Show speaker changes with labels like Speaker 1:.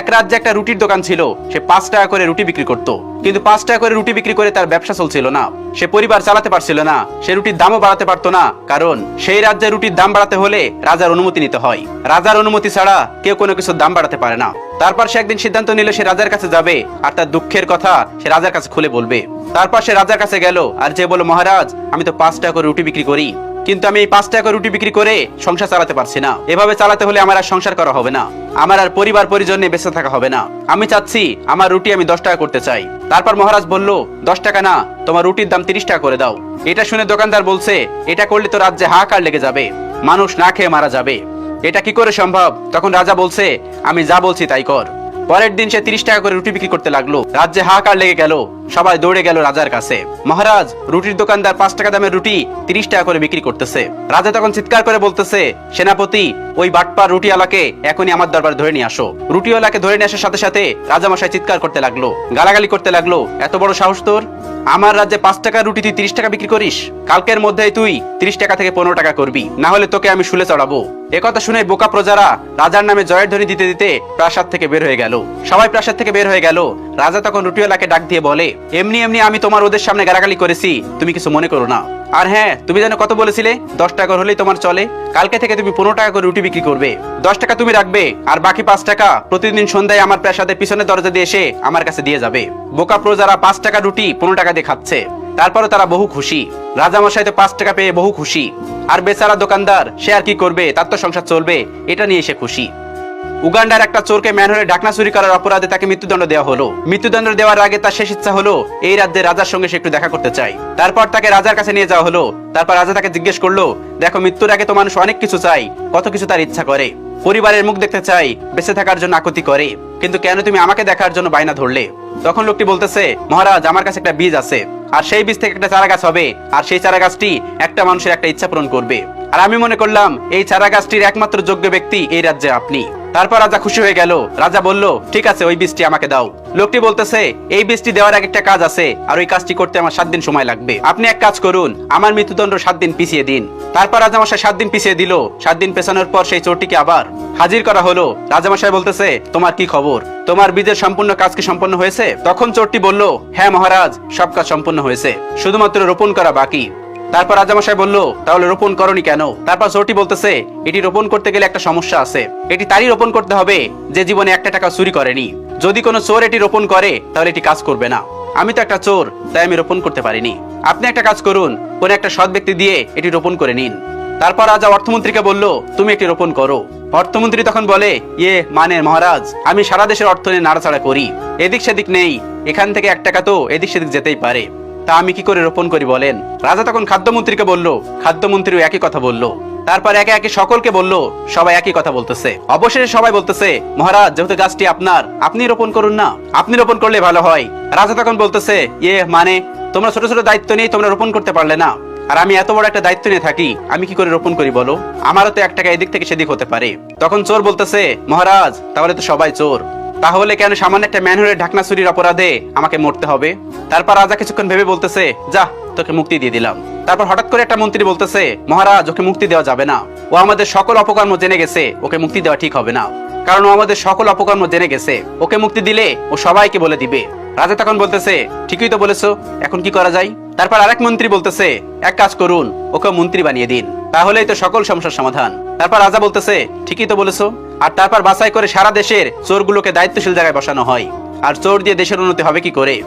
Speaker 1: এক রাজ্যে একটা রুটির দোকান ছিল। সে পাঁচ টাকা করে রুটি বিক্রি করত। কিন্তু পাঁচ টাকা করে রুটি বিক্রি করে তার ব্যবসা চলছিল না। সে পরিবার চালাতে পারছিল না। সে রুটির দামও বাড়াতে পারতো না। কারণ সেই রাজ্যে রুটির দাম বাড়াতে হলে রাজার অনুমতি নিতে হয়। রাজার অনুমতি ছাড়া কেউ কোনো কিছুর দাম বাড়াতে পারে না। তারপর সে একদিন সিদ্ধান্ত নিল সে রাজার কাছে যাবে আর তার দুঃখের কথা সে রাজার কাছে খুলে বলবে। তারপর সে রাজার কাছে গেল আর যে বলল, মহারাজ, আমি তো পাঁচ টাকা করে রুটি বিক্রি করি। কিন্তু আমি এই পাঁচ টাকা রুটি বিক্রি করে সংসার চালাতে পারছি না। এভাবে চালাতে হলে আমার আর সংসার করা হবে না। আমার আর পরিবার পরিজন নিয়ে বেঁচে থাকা হবে না। আমি চাচ্ছি আমার রুটি আমি দশ টাকা করতে চাই। তারপর মহারাজ বলল, দশ টাকা না, তোমার রুটির দাম তিরিশ টাকা করে দাও। এটা শুনে দোকানদার বলছে, এটা করলে তো রাজ্যে হাহাকার লেগে যাবে। মানুষ না খেয়ে মারা যাবে। এটা কি করে সম্ভব? তখন রাজা বলছে, আমি যা বলছি তাই কর। পরের দিন সে তিরিশ টাকা করে রুটি বিক্রি করতে লাগল। রাজ্যে হাহাকার লেগে গেল। সবাই দৌড়ে গেল রাজার কাছে। মহারাজ, রুটির দোকানদার পাঁচ টাকা দামের রুটি তিরিশ টাকা করে বিক্রি করতেছে। রাজা তখন চিৎকার করে বলতেছে, সেনাপতি, ওই বাটপার রুটিওয়ালাকে এখনই আমার দরবার ধরে নিয়ে আসো। রুটিওয়ালাকে ধরে নিয়ে আসার সাথে সাথে রাজামশাই চিৎকার করতে লাগল, গালাগালি করতে লাগল। এত বড় সাহস তোর? আমার রাজ্যে পাঁচ টাকার রুটি তুই তিরিশ টাকা বিক্রি করিস? কালকের মধ্যেই তুই তিরিশ টাকা থেকে পনেরো টাকা করবি। না হলে তোকে আমি শুলে চড়াবো। একথা শুনে বোকা প্রজারা রাজার নামে জয়ের ধ্বনি দিতে দিতে প্রাসাদ থেকে বের হয়ে গেল। সবাই প্রাসাদ থেকে বের হয়ে গেল। রাজা তখন রুটিওয়ালাকে ডাক দিয়ে বলে, এমনি এমনি আমি তোমার ওদের সামনে গালাগালি করেছি। তুমি কিছু মনে করো না। আর হ্যাঁ তুমি যেন কত বলেছিলে, দশ টাকা হলেই তোমার চলে। কালকে থেকে তুমি পনেরো টাকা করে রুটি বিক্রি করবে। দশ টাকা তুমি রাখবে, আর বাকি পাঁচ টাকা প্রতিদিন সন্ধ্যায় আমার প্রাসাদের পিছনের দরজা দিয়ে এসে আমার কাছে দিয়ে যাবে। বোকা প্রজারা পাঁচ টাকা রুটি, পনেরো টাকা দিয়ে দেখাচ্ছে। তারপরে তারা বহু খুশি। রাজামশাই তো পাঁচ টাকা পেয়ে বহু খুশি। আর বেচারা দোকানদার, সে আর কি করবে? তার তো সংসার চলবে। এটা নিয়ে সে খুশি। উগান্ডার একটা চোরকে ম্যানহোলে ঢাকনা চুরি করার অপরাধে তাকে মৃত্যুদণ্ড দেওয়া হলো। মৃত্যুদণ্ড দেওয়ার আগে তার শেষ ইচ্ছা হলো এই রাজ্যের রাজার সঙ্গে সে একটু দেখা করতে চাই তারপর তাকে রাজার কাছে নিয়ে যাওয়া হলো। তারপর রাজা তাকে জিজ্ঞেস করল, দেখো মৃত্যুর আগে তো মানুষ অনেক কিছু চাই কত কিছু তার ইচ্ছা করে। পরিবারের মুখ দেখতে চাই বেঁচে থাকার জন্য আকুতি করে। কিন্তু কেন তুমি আমাকে দেখার জন্য বাইনা ধরলে? তখন লোকটি বলতেছে, মহারাজ, আমার কাছে একটা বীজ আছে। আর সেই বীজ থেকে একটা চারা গাছ হবে। আর সেই চারা গাছটি একটা মানুষের একটা ইচ্ছা পূরণ করবে। আর আমি মনে করলাম, এই চারা গাছটির একমাত্র যোগ্য ব্যক্তি এই রাজ্যে আপনি। তারপর রাজা খুশি হয়ে গেল। রাজা বলল, ঠিক আছে, ওই বীজটি আমাকে দাও। লোকটি বলতেছে, এই বীজটি দেওয়ার আগে একটা কাজ আছে, আর ওই কাজটি করতে আমার সাত দিন সময় লাগবে। আপনি এক কাজ করুন, আমার মৃত্যুদণ্ড সাত দিন পিছিয়ে দিন। তারপর রাজামশাই সাত দিন পিছিয়ে দিল। সাত দিন পেছানোর পর সেই চোরটিকে আবার হাজির করা হলো। রাজামশাই বলতেছে, তোমার কি খবর? তোমার বীজের সম্পূর্ণ কাজ কি সম্পন্ন হয়েছে? তখন চোরটি বলল হ্যাঁ মহারাজ, সব কাজ সম্পন্ন হয়েছে। শুধুমাত্র রোপণ করা বাকি। তারপর রাজামশাই বলল, তাহলে রোপণ করনি কেন? তারপর চোরটি বলতেছে, এটি রোপণ করতে গেলে একটা সমস্যা আছে। এটি তারই রোপণ করতে হবে যে জীবনে একটা টাকা চুরি করেনি। যদি কোনো চোর এটি রোপণ করে, তাহলে এটি কাজ করবে না। আমি তো একটা চোর, তাই আমি রোপণ করতে পারিনি। আপনি একটা কাজ করুন, কোন একটা সৎ ব্যক্তি দিয়ে এটি রোপণ করে নিন। তারপর রাজা অর্থমন্ত্রীকে বলল, তুমি এটি রোপণ করো। অর্থমন্ত্রী তখন বলে ইয়ে মানে মহারাজ, আমি সারা দেশের অর্থ নিয়ে নাড়াচাড়া করি। এদিক সেদিক নেই, এখান থেকে এক টাকা তো এদিক সেদিক যেতেই পারে। তা আমি কি করে রোপণ করি বলেন? রাজা তখন খাদ্যমন্ত্রীকে বলল, খাদ্যমন্ত্রীও একই কথা বলল। তারপর একে একে সকলকে বলল, সবাই একই কথা বলতেছে। অবশেষে সবাই বলতেছে, মহারাজ, যেহেতু গাছটি আপনার, আপনি রোপণ করুন না। আপনি রোপণ করলে ভালো হয়। রাজা তখন বলতেছে ইয়ে মানে তোমরা ছোট ছোট দায়িত্ব নিয়ে তোমরা রোপণ করতে পারলে না। আর আমি এত বড় একটা দায়িত্ব নিয়ে থাকি, আমি কি করে রোপণ করি বলো? আমারও তো এক টাকা এদিক থেকে সেদিক হতে পারে। তখন চোর বলতেছে, মহারাজ, তাহলে তো সবাই চোর। তাহলে কেন সামান্য একটা ম্যানহোলের ঢাকনা চুরির অপরাধে আমাকে মরতে হবে? তারপর রাজা কিছুক্ষণ ভেবে বলতেছে, যা, তোকে মুক্তি দিয়ে দিলাম। তারপর হঠাৎ করে একটা মন্ত্রী বলতেছে, মহারাজ, ওকে মুক্তি দেওয়া যাবে না। ও আমাদের সকল অপকর্ম জেনে গেছে, ওকে মুক্তি দেওয়া ঠিক হবে না। কারণ ও আমাদের সকল অপকর্ম জেনে গেছে। ওকে মুক্তি দিলে ও সবাইকে বলে দিবে। রাজা তখন বলতেছে, ঠিকই তো বলেছ, এখন কি করা যায়? তারপর আরেক মন্ত্রী বলতেছে, এক কাজ করুন ওকে মন্ত্রী বানিয়ে দিন, তাহলেই তো সকল সমস্যার সমাধান। তারপর রাজা বলতেছে, ঠিকই তো বলেছ আর তারপর বাছাই করে সারা দেশের চোরগুলোকে দায়িত্বশীল জায়গায় বসানো হয়। আর চোর দিয়ে দেশের উন্নতি হবে কি করে?